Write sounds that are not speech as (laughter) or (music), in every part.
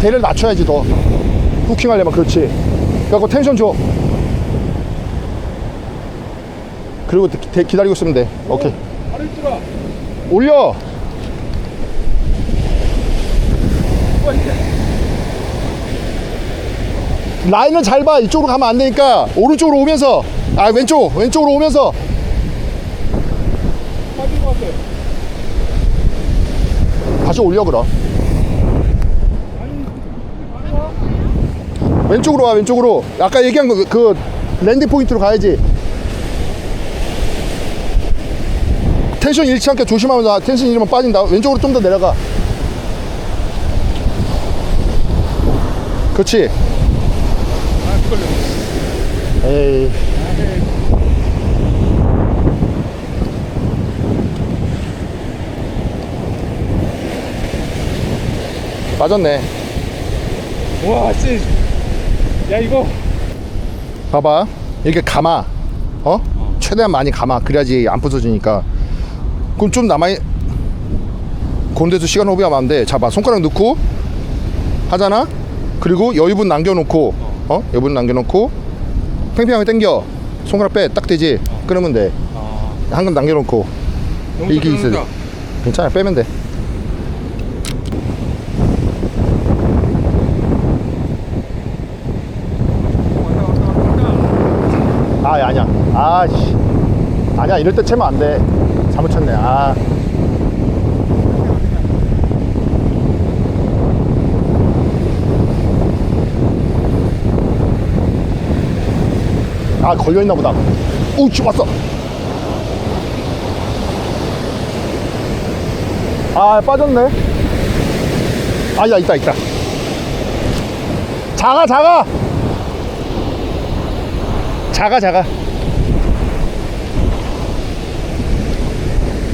배를 낮춰야지 더. 후킹 하려면 그렇지. 그래갖고 텐션 줘. 그리고 기- 기다리고 있으면 돼. 오케이. 바로 있더라. 올려. 라인을 잘 봐. 이쪽으로 가면 안 되니까 오른쪽으로 오면서. 아 왼쪽 왼쪽으로 오면서. 다시 올려 그럼 아니, 바로 와. 왼쪽으로 와 왼쪽으로. 아까 얘기한 그, 그 랜딩 포인트로 가야지. 텐션 잃지 않게 조심하면서 텐션 잃으면 빠진다. 왼쪽으로 좀 더 내려가. 그렇지. 아. 에이. 빠졌네. 와, 씨. 야, 이거. 봐봐. 이렇게 감아. 어? 최대한 많이 감아. 그래야지 안 부서지니까. 그럼 좀 남아 곤데서 시간 호비하면 안돼 잡아. 손가락 넣고 하잖아? 그리고 여유분 남겨놓고 어? 여유분 남겨놓고 팽팽하게 당겨. 손가락 빼. 딱 되지? 끊으면 돼. 아, 한금 남겨놓고. 이게 다. 괜찮아. 빼면 돼 아, 아니야. 아, 씨. 아니야, 이럴 때 채면 안 돼. 잘못 쳤네. 아. 아, 걸려있나 보다. 우치, 왔어. 아, 빠졌네. 아, 야, 있다, 있다. 작아, 작아. 작아 작아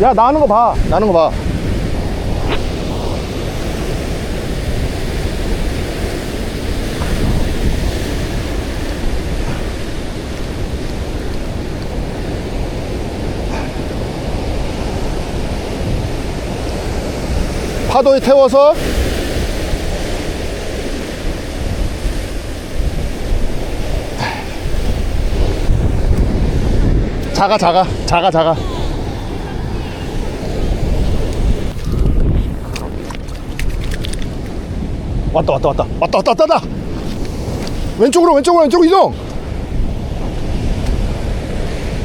야 나는 거 봐. 나는 거 봐. 파도에 태워서 작아 작아 작아 작아 왔다 왔다 왔다. 왔다 왔다 왔다 왔다. 왼쪽으로 왼쪽으로 왼쪽으로 이동.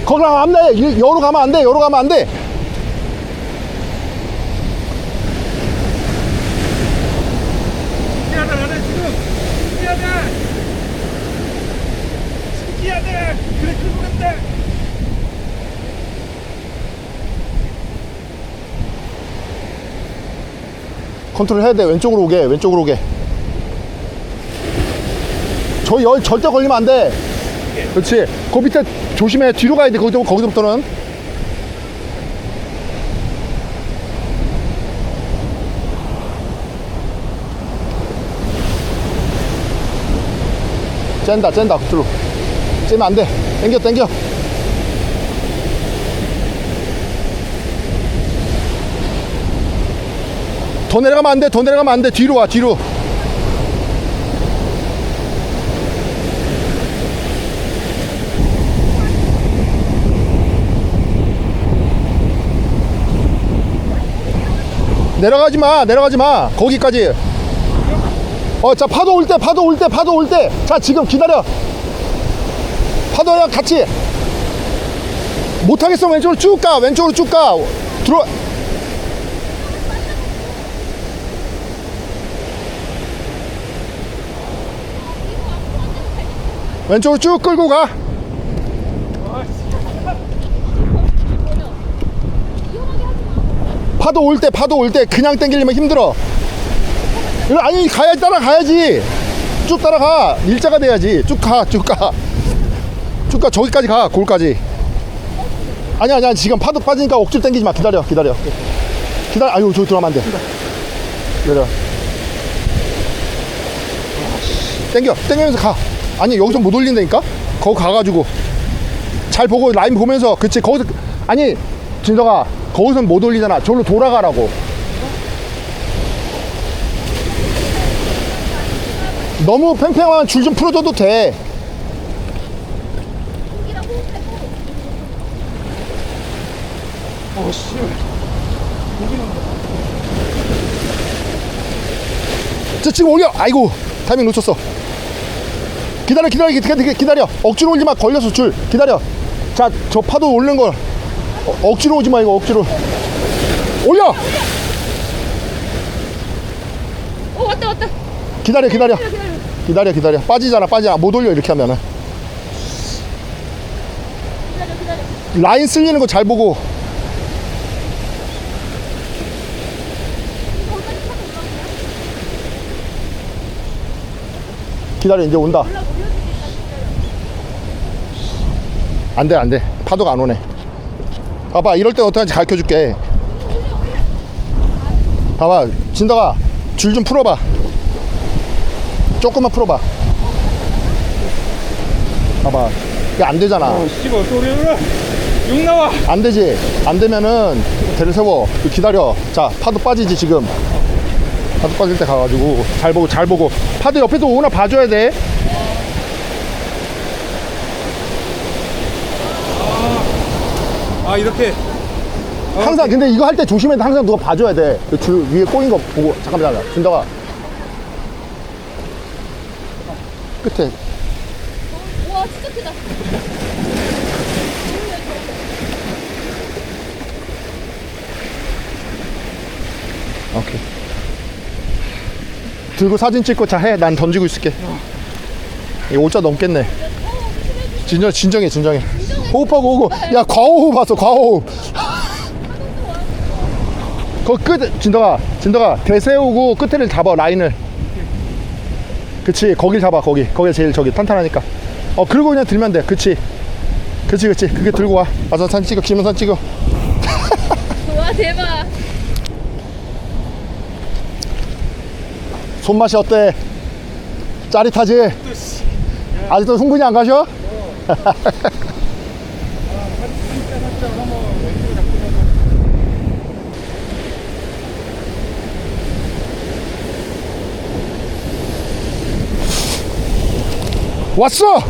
거기 가면 안돼. 여로 가면 안돼 여로 가면 안돼. 간다. 컨트롤 해야 돼. 왼쪽으로 오게 왼쪽으로 오게 저 열 절대 걸리면 안 돼. 그렇지. 그 밑에 조심해. 뒤로 가야 돼. 거기서, 거기서부터는. 짠다 짠다. 끝으로. 째면 안 돼. 땡겨 땡겨. 더 내려가면 안 돼. 더 내려가면 안 돼. 뒤로 와 뒤로 내려가지 마 내려가지 마. 거기까지. 어 자 파도 올 때 파도 올 때 파도 올 때. 자 지금 기다려. 파도랑 같이. 못하겠어 왼쪽으로 쭉 가 왼쪽으로 쭉 가. 들어. 왼쪽으로 쭉 끌고 가. 파도 올 때, 파도 올 때 그냥 당기려면 힘들어. 아니 가야지 따라가야지. 쭉 따라가. 일자가 돼야지. 쭉 가, 쭉 가. 쭉 가. 저기까지 가. 골까지. 아니야, 아니야. 지금 파도 빠지니까 억지로 당기지 마. 기다려, 기다려. 기다려. 아유, 저기 들어가면 안 돼. 기다려. 땡겨 땡기면서 가 아니 여기서 못 올린다니까 거기 가가지고 잘 보고 라인 보면서 그치 거기서 아니 진서가 거기서 못 올리잖아 저기로 돌아가라고 너무 팽팽한 줄좀 풀어줘도 돼. 어, 씨. 자, 지금 올려. 아이고, 타이밍 놓쳤어. 기다려, 기다려, 기다려. 억지로 마. 걸려서 줄. 기다려. 자, 저 파도 오르는 걸. 어, 억지로 오지 마, 이거 억지로. 올려! 오 왔다 왔다 기다려, 기다려. 기다려 기다려. 빠지잖아, 빠지잖아. 못 올려, 이렇게 하면은. 기다려 기다려 라인 쓸리는 거 잘 보고. 기다려, 이제 온다. 올라 올려줄 때까지 기다려 안 돼, 안 돼. 파도가 안 오네. 봐봐, 이럴 때 어떻게 하는지 가르쳐 줄게. 봐봐, 진덕아, 줄 좀 풀어봐. 조금만 풀어봐. 봐봐. 이게 안 되잖아. 어, 씨발, 또 오려라. 욕 나와. 안 되지? 안 되면은 대를 세워. 기다려. 자, 파도 빠지지, 지금. 파도 빠질 때 가가지고. 잘 보고, 잘 보고. 파도 옆에서 오나 봐줘야 돼. 아, 이렇게. 항상 근데 이거 할 때 조심해 항상 누가 봐줘야 돼줄 위에 꼬인 거 보고 잠깐만 잠깐만 준다가 끝에. 우와 진짜 크다. 오케이. 들고 사진 찍고 자해난 던지고 있을게. 이거 5자 넘겠네. 진정, 진정해 진정해 호흡하고 오고. 야 과호흡 왔어 과호흡. 거끝 진덕아 진덕아 대세우고 끝에를 잡아 라인을. 그치 거길 잡아 거기. 거기 제일 저기 탄탄하니까. 어 그리고 그냥 들면 돼. 그치. 그치 그치. 그게 들고 와. 와서 사진 찍어 기면산 찍어. (laughs) 와 대박. 손맛이 어때? 짜릿하지? 아직도 흥분이 안 가셔? (laughs) 왔어!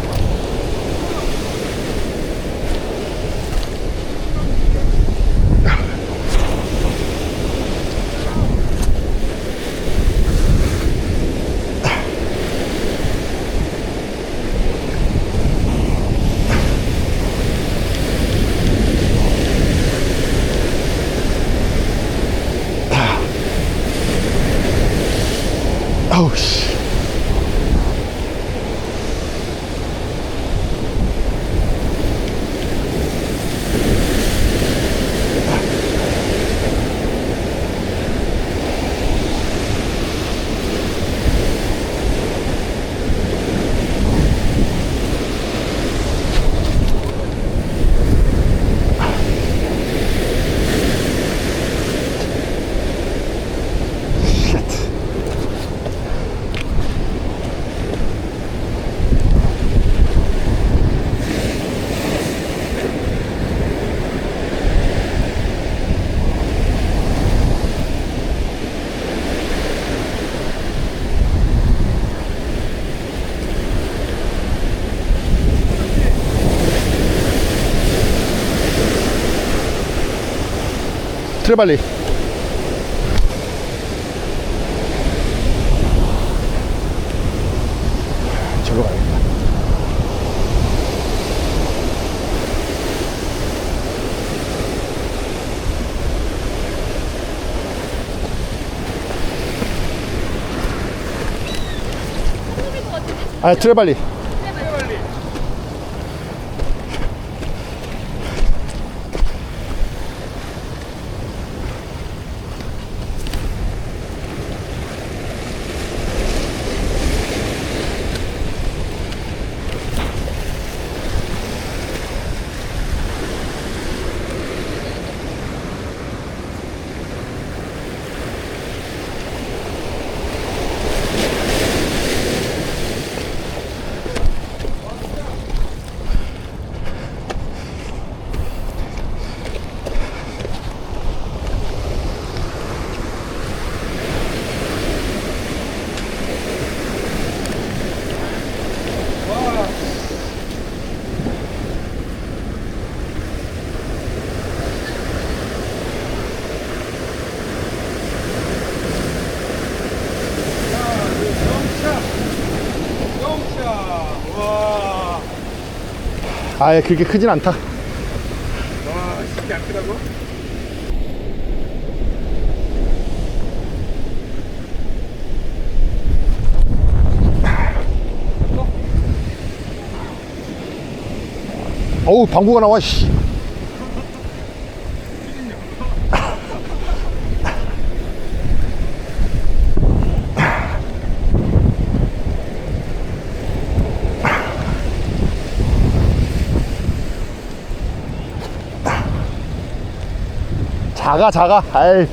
아 트레발리. 저로 가야겠다. 아 트레발리 아예 그렇게 크진 않다 와안 크다고? 어우 방구가 나와 씨 작아 작아. 아이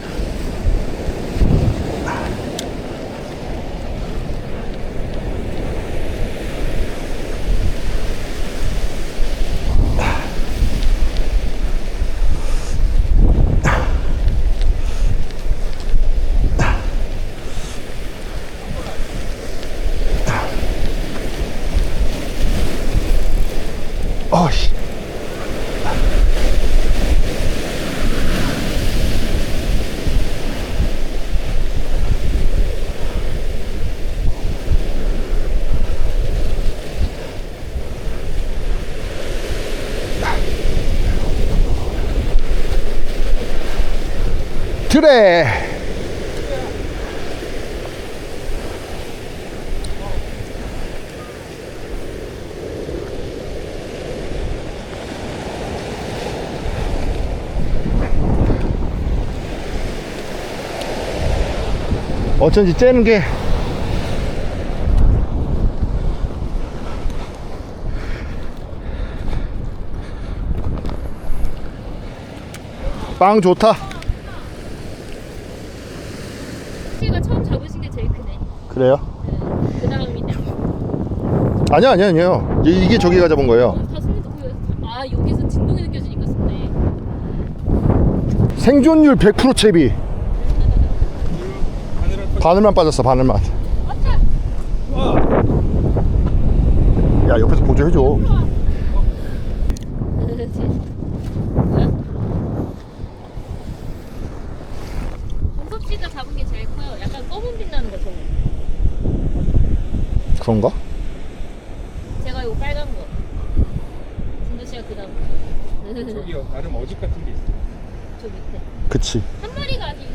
어씨 그래 어쩐지 째는 게 빵 좋다. 씨가 처음 잡으신 게 제일 크네. 그래요? 네. 그 다음이네. 아니야, 아니야, 아니요. 이- 이게 저기가 잡은 거예요. 다 손에서 보여. 아 여기서 진동이 느껴지니까 좋네. 생존율 100% 채비. 바늘 바늘만 빠졌어, 바늘만. 와 야, 옆에서 보조해줘. 동섭 씨가 잡은 게 제일 커요. 약간 검은 빛나는 거 저거. 그런가? 제가 이거 빨간 거. 진도 씨가 그 다음. 저기요 나름 어죽 같은 게 있어 저 밑에. 그치. 한 마리가 아직